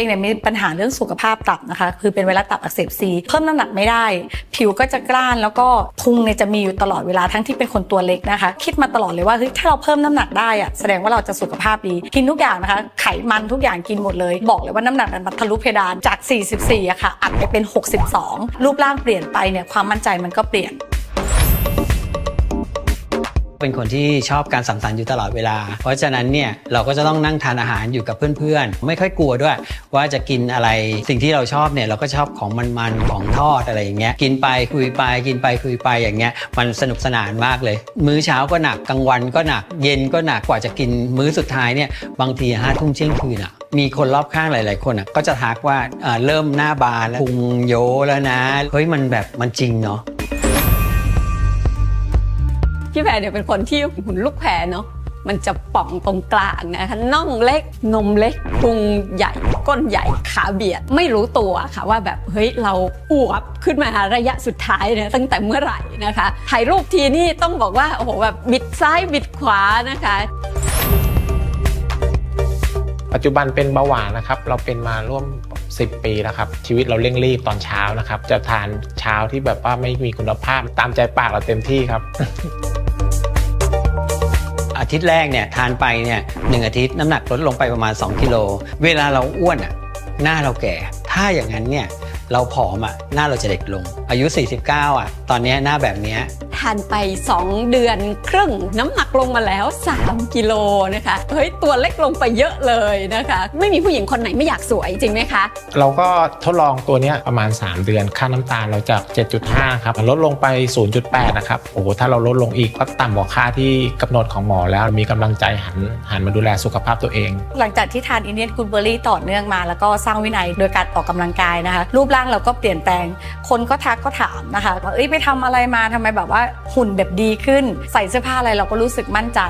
เองเนี่ยมีปัญหาเรื่องสุขภาพตับนะคะ คือเป็นไวรัสตับอักเสบซีเพิ่มน้ำหนักไม่ได้ ผิวก็จะกร้านแล้วก็พุงเนี่ยจะมีอยู่ตลอดเวลาทั้งที่เป็นคนตัวเล็กนะคะ คิดมาตลอดเลยว่าเฮ้ยถ้าเราเพิ่มน้ำหนักได้อะแสดงว่าเราจะสุขภาพดี กินทุกอย่างนะคะ ไขมันทุกอย่างกินหมดเลย บอกเลยว่าน้ำหนักมันทะลุเพดานจาก 44อะค่ะอัดไปเป็น 62 รูปร่างเปลี่ยนไปเนี่ยความมั่นใจมันก็เปลี่ยน เป็นคนที่ชอบการสังสรรค์อยู่ตลอดเวลา เพราะฉะนั้นเนี่ยเราก็จะต้องนั่งทานอาหารอยู่กับเพื่อนๆ ไม่ค่อยกลัวด้วย ว่าจะกินอะไรสิ่งที่เราชอบเนี่ยเราก็ชอบของมันๆของทอดอะไรอย่างเงี้ยกินไปคุยไปกินไปคุยไปอย่างเงี้ยมันสนุกสนานมากเลย มื้อเช้าก็หนักกลางวันก็หนัก เย็นก็หนักกว่าจะกินมื้อสุดท้ายเนี่ยบางทีห้าทุ่มเที่ยงคืนอะมีคนรอบข้างหลาย ๆ คนอะก็จะทักว่าเออเริ่มหน้าบานแล้วพุงโยแล้วนะเฮ้ยมันแบบมันจริงเนาะ พี่แพรเนี่ยเป็นคนที่หุ่นลูกแพรเนาะมันจะป่องตรงกลางนะคะน่องเล็กนมเล็กพุงใหญ่ ก้นใหญ่ขาเบียด ไม่รู้ตัวค่ะว่าแบบเฮ้ยเราอวบขึ้นมาระยะสุดท้ายเนี่ยตั้งแต่เมื่อไหร่นะคะถ่ายรูปทีนี่ต้องบอกว่าโอ้โหแบบบิดซ้ายบิดขวานะคะปัจจุบันเป็นเบาหวานนะครับ เราเป็นมาร่วม 10 ปีแล้วครับ ชีวิตเราเร่งรีบตอนเช้านะครับ จะทานเช้าที่แบบว่าไม่มีคุณภาพตามใจปากเราเต็มที่ครับ ทิตย์แรกเนี่ยทานไปเนี่ยหนึ่งอาทิตย์น้ำหนักลดลงไปประมาณ 2กิโลเวลาเราอ้วนอะหน้าเราแก่ ถ้าอย่างนั้นเนี่ยเราผอมอะหน้าเราจะเด็กลง อายุ 49อะตอนนี้หน้าแบบนี้ ทานไป 2 เดือนครึ่งน้ำหนักลงมาแล้ว 3 กิโลนะคะเฮ้ยตัวเล็กลงไปเยอะเลยนะคะ ไม่มีผู้หญิงคนไหนไม่อยากสวยจริงไหมคะ เราก็ทดลองตัวเนี้ยประมาณ 3 เดือนค่าน้ำตาลเราจาก 7.5 ครับ ลดลงไป 0.8 นะครับโอ้โหถ้าเราลดลงอีกก็ต่ำกว่าค่าที่กำหนดของหมอแล้วมีกำลังใจหันหันมาดูแลสุขภาพตัวเอง หลังจากที่ทานอินเดียนกูเบอรี่ต่อเนื่องมา แล้วก็สร้างวินัยโดยการออกกำลังกายนะคะ รูปร่างเราก็เปลี่ยนแปลง คนก็ทักก็ถามนะคะว่าเอ้ยไปทำอะไรมาทำไมแบบว่าหุ่นแบบดีขึ้น ใส่เสื้อผ้าอะไรเราก็รู้สึกมั่นใจ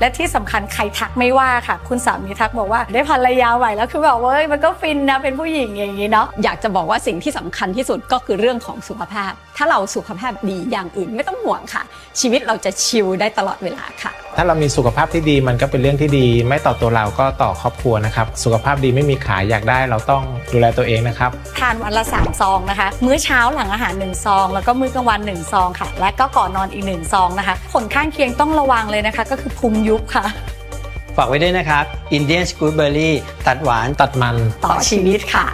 และที่สำคัญใครทักไม่ว่าค่ะ คุณสามีทักบอกว่าได้ภรรยาใหม่แล้วคือแบบว่าเอ้ยมันก็ฟินนะเป็นผู้หญิงอย่างนี้เนาะอยากจะบอกว่าสิ่งที่สำคัญที่สุดก็คือเรื่องของสุขภาพ ถ้าเราสุขภาพดีอย่างอื่นไม่ต้องห่วงค่ะ ชีวิตเราจะชิลได้ตลอดเวลาค่ะ ถ้าเรามีสุขภาพที่ดีมันก็เป็นเรื่องที่ดี ไม่ต่อตัวเราก็ต่อครอบครัวนะครับ สุขภาพดีไม่มีขายอยากได้เราต้องดูแลตัวเองนะครับ ทานวันละ3ซองนะคะ มื้อเช้าหลังอาหาร1ซอง แล้วก็มื้อกลางวัน1ซองค่ะ และก็ก่อนนอนอีก1ซองนะคะผลข้างเคียงต้องระวังเลยนะคะ ก็คือพุงยุบค่ะฝากไว้ด้วยนะครับ Indian Gooseberry ตัดหวานตัดมันต่อชีวิตค่ะ